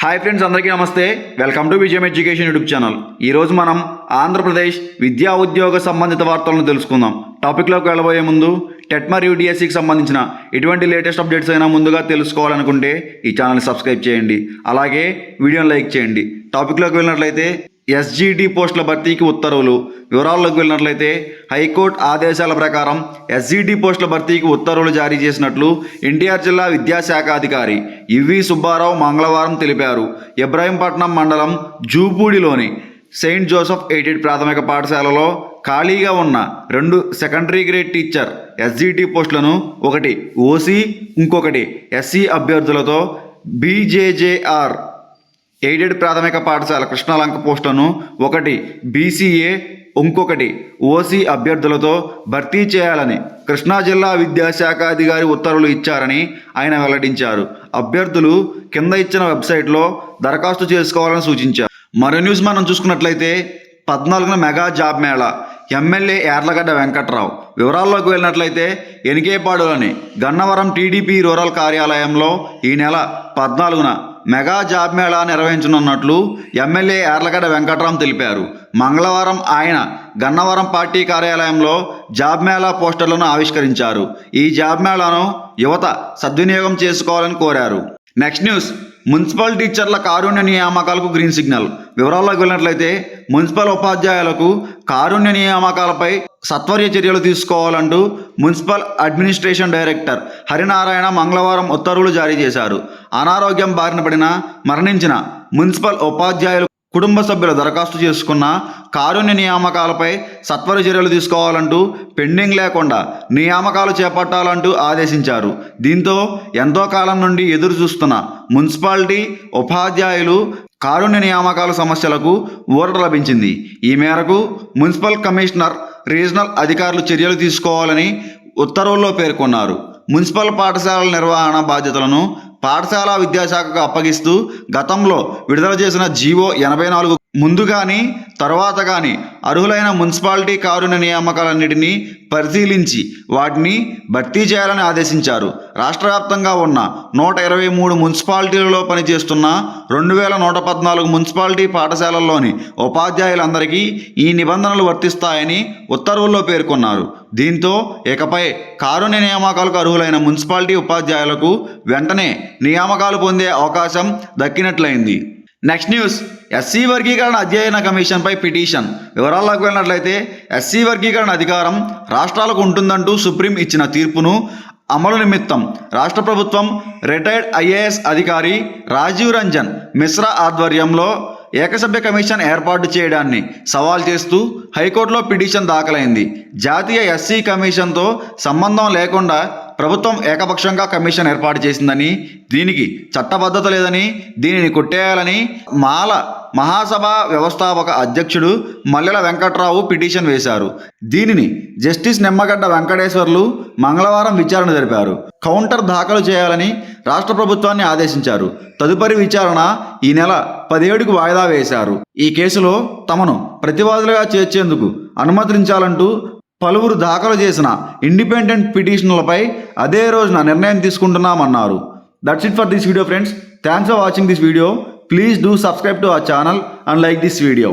Hi friends అందరికీ నమస్తే. Welcome to Vijayam education YouTube channel ఈరోజు మనం ఆంధ్రప్రదేశ్ విద్యా ఉద్యోగ సంబంధిత వార్తలను తెలుసుకుందాం. టాపిక్లోకి వెళ్ళబోయే ముందు టెట్ మరియు డిఎస్సికి సంబంధించిన ఎటువంటి లేటెస్ట్ అప్డేట్స్ అయినా ముందుగా తెలుసుకోవాలనుకుంటే ఈ ఛానల్ని సబ్స్క్రైబ్ చేయండి. అలాగే వీడియోని లైక్ చేయండి. టాపిక్లోకి వెళ్ళినట్లయితే ఎస్జీటీ పోస్టుల భర్తీకి ఉత్తర్వులు. వివరాల్లోకి వెళ్ళినట్లయితే హైకోర్టు ఆదేశాల ప్రకారం ఎస్జీటీ పోస్టుల భర్తీకి ఉత్తర్వులు జారీ చేసినట్లు ఎన్టీఆర్ జిల్లా విద్యాశాఖ అధికారి ఇవి సుబ్బారావు మంగళవారం తెలిపారు. ఇబ్రాహీంపట్నం మండలం జూపూడిలోని సెయింట్ జోసెఫ్ ఎయిడెడ్ ప్రాథమిక పాఠశాలలో ఖాళీగా ఉన్న రెండు సెకండరీ గ్రేడ్ టీచర్ ఎస్జీటీ పోస్టులను ఒకటి ఓసీ ఇంకొకటి ఎస్సీ అభ్యర్థులతో బీజేజేఆర్ ఎయిడెడ్ ప్రాథమిక పాఠశాల కృష్ణలంక పోస్టులను ఒకటి బీసీఏ ఇంకొకటి ఓసీ అభ్యర్థులతో భర్తీ చేయాలని కృష్ణా జిల్లా విద్యాశాఖ అధికారి ఉత్తర్వులు ఇచ్చారని ఆయన వెల్లడించారు. అభ్యర్థులు కింద ఇచ్చిన వెబ్సైట్లో దరఖాస్తు చేసుకోవాలని సూచించారు. మరో న్యూస్ మనం చూసుకున్నట్లయితే పద్నాలుగున mega job mela MLA Yarlagadda Venkatrao. వివరాల్లోకి వెళ్ళినట్లయితే ఎనికేపాడులోని గన్నవరం టీడీపీ రూరల్ కార్యాలయంలో ఈ నెల పద్నాలుగున మెగా జాబ్ మేళా నిర్వహించనున్నట్లు ఎమ్మెల్యే యార్లగడ్డ వెంకట్రాం తెలిపారు. మంగళవారం ఆయన గన్నవరం పార్టీ కార్యాలయంలో జాబ్ మేళా పోస్టర్లను ఆవిష్కరించారు. ఈ జాబ్ మేళాను యువత సద్వినియోగం చేసుకోవాలని కోరారు. నెక్స్ట్ న్యూస్ మున్సిపల్ టీచర్ల కారుణ్య నియామకాలకు గ్రీన్ సిగ్నల్ వివరాల్లోకి వెళ్ళినట్లయితే మున్సిపల్ ఉపాధ్యాయులకు కారుణ్య నియామకాలపై సత్వర్య చర్యలు తీసుకోవాలంటూ మున్సిపల్ అడ్మినిస్ట్రేషన్ డైరెక్టర్ హరినారాయణ మంగళవారం ఉత్తర్వులు జారీ చేశారు. అనారోగ్యం బారిన పడిన మరణించిన మున్సిపల్ ఉపాధ్యాయుల కుటుంబ సభ్యులు దరఖాస్తు చేసుకున్న కారుణ్య నియామకాలపై సత్వర చర్యలు తీసుకోవాలంటూ పెండింగ్ లేకుండా నియామకాలు చేపట్టాలంటూ ఆదేశించారు. దీంతో ఎంతో కాలం నుండి ఎదురు చూస్తున్న మున్సిపాలిటీ ఉపాధ్యాయులు కారుణ్య నియామకాల సమస్యలకు ఊరట లభించింది. ఈ మేరకు మున్సిపల్ కమిషనర్ రీజనల్ అధికారులు చర్యలు తీసుకోవాలని ఉత్తర్వుల్లో పేర్కొన్నారు. మున్సిపల్ పాఠశాలల నిర్వహణ బాధ్యతలను పాఠశాల విద్యాశాఖకు అప్పగిస్తూ గతంలో విడుదల చేసిన జీవో ఎనభై నాలుగు ముందు కానీ తర్వాత కానీ అర్హులైన మున్సిపాలిటీ కారుణ నియామకాలన్నిటినీ పరిశీలించి వాటిని భర్తీ చేయాలని ఆదేశించారు. రాష్ట్ర వ్యాప్తంగా ఉన్న నూట ఇరవై మూడు మున్సిపాలిటీలలో పనిచేస్తున్న రెండు వేల నూట పద్నాలుగు మున్సిపాలిటీ పాఠశాలల్లోని ఉపాధ్యాయులందరికీ ఈ నిబంధనలు వర్తిస్తాయని ఉత్తర్వుల్లో పేర్కొన్నారు. దీంతో ఇకపై కారుణ్య నియామకాలకు అర్హులైన మున్సిపాలిటీ ఉపాధ్యాయులకు వెంటనే నియామకాలు పొందే అవకాశం దక్కినట్లయింది. నెక్స్ట్ న్యూస్ ఎస్సీ వర్గీకరణ అధ్యయన కమిషన్పై పిటిషన్. వివరాల్లోకి వెళ్ళినట్లయితే ఎస్సీ వర్గీకరణ అధికారం రాష్ట్రాలకు ఉంటుందంటూ సుప్రీం ఇచ్చిన తీర్పును అమలు నిమిత్తం రాష్ట్ర ప్రభుత్వం రిటైర్డ్ ఐఏఎస్ అధికారి రాజీవ్ రంజన్ మిశ్రా ఆధ్వర్యంలో ఏకసభ్య కమిషన్ ఏర్పాటు చేయడాన్ని సవాల్ చేస్తూ హైకోర్టులో పిటిషన్ దాఖలైంది. జాతీయ ఎస్సీ కమిషన్తో సంబంధం లేకుండా ప్రభుత్వం ఏకపక్షంగా కమిషన్ ఏర్పాటు చేసిందని దీనికి చట్టబద్ధత లేదని దీనిని కొట్టేయాలని మాల మహాసభ వ్యవస్థాపక అధ్యక్షుడు మల్లెల వెంకట్రావు పిటిషన్ వేశారు. దీనిని జస్టిస్ నిమ్మగడ్డ వెంకటేశ్వర్లు మంగళవారం విచారణ జరిపారు. కౌంటర్ దాఖలు చేయాలని రాష్ట్ర ప్రభుత్వాన్ని ఆదేశించారు. తదుపరి విచారణ ఈ నెల పదిహేడుకు వాయిదా వేశారు. ఈ కేసులో తమను ప్రతివాదులుగా చేర్చేందుకు అనుమతించాలంటూ పలువురు దాఖలు చేసిన ఇండిపెండెంట్ పిటిషన్లపై అదే రోజున నిర్ణయం తీసుకుంటున్నామన్నారు. That's it for this video friends thanks for watching this video please do subscribe to our channel and like this video